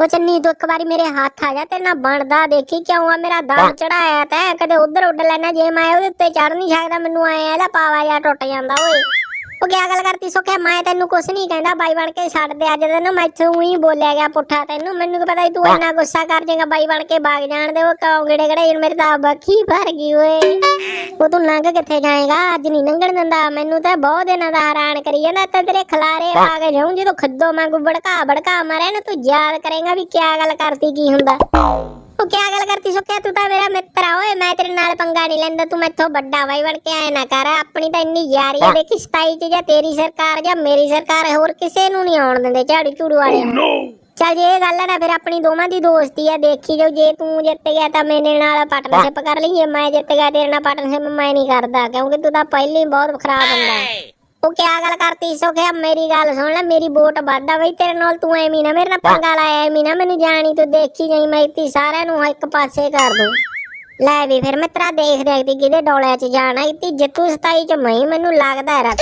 ਉਹ ਚੰਨੀ ਤੂੰ ਇੱਕ ਵਾਰੀ ਮੇਰੇ ਹੱਥ ਆ ਜਾ ਤੇਰੇ ਨਾਲ ਬਣਦਾ ਦੇਖੀ ਕਿਉਂ ਆ ਮੇਰਾ ਦਮ ਚੜਾਇਆ ਤੈਂ ਕਦੇ ਉਧਰ ਉੱਡ ਲੈਣਾ ਜੇ ਮੈਂ ਉਹਦੇ ਉੱਤੇ ਚੜ ਨਹੀਂ ਸਕਦਾ ਮੈਨੂੰ ਐ ਇਹਦਾ ਪਾਵਾ ਜਾਂ ਟੁੱਟ ਜਾਂਦਾ ਓਏ। ਉਹ ਕਿਆ ਗੱਲ ਕਰਤੀ? ਸੁਖਿਆ ਮੈਂ ਤੈਨੂੰ ਕੁਛ ਨਹੀਂ ਕਹਿੰਦਾ। ਬਾਈ ਬਣ ਕੇ ਛੱਡ ਦੇ। ਅੱਜ ਤੈਨੂੰ ਮੈਂ ਇੱਥੋਂ ਹੀ ਬੋਲਿਆ ਗਿਆ ਪੁੱਠਾ ਤੈਨੂੰ। ਮੈਨੂੰ ਕੀ ਪਤਾ ਸੀ ਤੂੰ ਇੰਨਾ ਗੁੱਸਾ ਕਰ ਜਾਏਗਾ। ਬਾਈ ਬਣ ਕੇ ਬਾਗ ਜਾਣ ਦੇ। ਉਹ ਕੌਂ ਗੜੇ ਗੜੇ ਮੇਰੇ ਤਾਂ ਬੱਖੀ ਭਰ ਗਈ ਓਏ। ਉਹ ਤੂੰ ਲੰਘ ਕਿੱਥੇ ਜਾਏਗਾ? ਅੱਜ ਨਹੀਂ ਲੰਘਣ ਦਿੰਦਾ। ਮੈਨੂੰ ਤਾਂ ਬਹੁਤ ਦਿਨਾਂ ਦਾ ਹੈਰਾਨ ਕਰੀ ਜਾਂਦਾ। ਤਾਂ ਤੇਰੇ ਖਲਾਰੇ ਪਾ ਕੇ ਜਾਉਂ ਜਦੋਂ ਖੱਦੋ ਵਾਂਗੂ ਬੜਕਾ ਬੜਕਾ ਮਾਰੇ ਨਾ ਤੂੰ ਯਾਦ ਕਰੇਗਾ ਵੀ ਕਿਆ ਗੱਲ ਕਰਤੀ ਕੀ ਹੁੰਦਾ। ਉਹ ਕਿਆ ਗੱਲ ਕਰਤੀ ਸੁੱਕਿਆ ਤੂੰ ਤਾਂ ਮੇਰਾ ਮਿੱਤਰ ਆ ਓਏ ਮੈਂ ਤੇਰੇ ਨਾਲ ਪੰਗਾ ਨਹੀਂ ਲੈਂਦਾ ਤੂੰ ਮੈਥੋਂ ਵੱਡਾ ਵਾਈ ਵੜ ਕੇ ਆਇਆ ਨਾ ਕਰ। ਆਪਣੀ ਤਾਂ ਇੰਨੀ ਯਾਰੀ ਆ ਦੇਖੀ 27 ਚ ਜਾਂ ਤੇਰੀ ਸਰਕਾਰ ਜਾਂ ਮੇਰੀ ਸਰਕਾਰ ਹੋਰ ਕਿਸੇ ਨੂੰ ਨਹੀਂ ਆਉਣ ਦਿੰਦੇ ਝਾੜੂ ਝੂੜੂ ਵਾਲੇ ਨੂੰ। ਚੱਲ ਜੇ ਇਹ ਗੱਲ ਹੈ ਨਾ ਫਿਰ ਆਪਣੀ ਦੋਵਾਂ ਦੀ ਦੋਸਤੀ ਆ ਦੇਖੀ ਜਾਓ ਜੇ ਤੂੰ ਜਿੱਤ ਗਿਆ ਤਾਂ ਮੇਰੇ ਨਾਲ ਪਾਰਟਨਰਸ਼ਿਪ ਕਰ ਲਈ ਜੇ ਮੈਂ ਜਿੱਤ ਗਿਆ ਤੇਰੇ ਨਾਲ ਪਾਰਟਨਰਸ਼ਿਪ ਮੈਂ ਨਹੀਂ ਕਰਦਾ ਕਿਉਂਕਿ ਤੂੰ ਤਾਂ ਪਹਿਲਾਂ ਹੀ ਬਹੁਤ ਖਰਾਬ ਬੰਦਾ ਹੈ ਉਹ ਕਿਆ ਗੱਲ ਕਰਤੀ ਸੋਖਿਆ? ਮੇਰੀ ਗੱਲ ਸੁਣ ਲੈ ਮੇਰੀ ਵੋਟ ਵੱਧਦਾ ਬਈ ਤੇਰੇ ਨਾਲ ਤੂੰ ਐਵੇਂ ਨਾ ਮੇਰੇ ਨਾਲ ਪੰਗਾ ਲਾਇਆ ਐਵੇਂ ਨਾ ਮੈਨੂੰ ਜਾਣੀ ਤੂੰ ਦੇਖੀ ਜਾਈ ਮੈਂ ਇੱਥੇ ਸਾਰਿਆਂ ਨੂੰ ਇੱਕ ਪਾਸੇ ਕਰ ਦੂੰ। ਲੈ ਵੀ ਫਿਰ ਮਿੱਤਰਾ ਦੇਖ ਦੇਖਦੀ ਕਿਹਦੇ ਡੋਲਿਆਂ 'ਚ ਜਾਣਾ ਇੱਥੇ ਜਿੱਤੂ 27 ਚ ਮੈਂ ਮੈਨੂੰ ਲੱਗਦਾ ਜਾ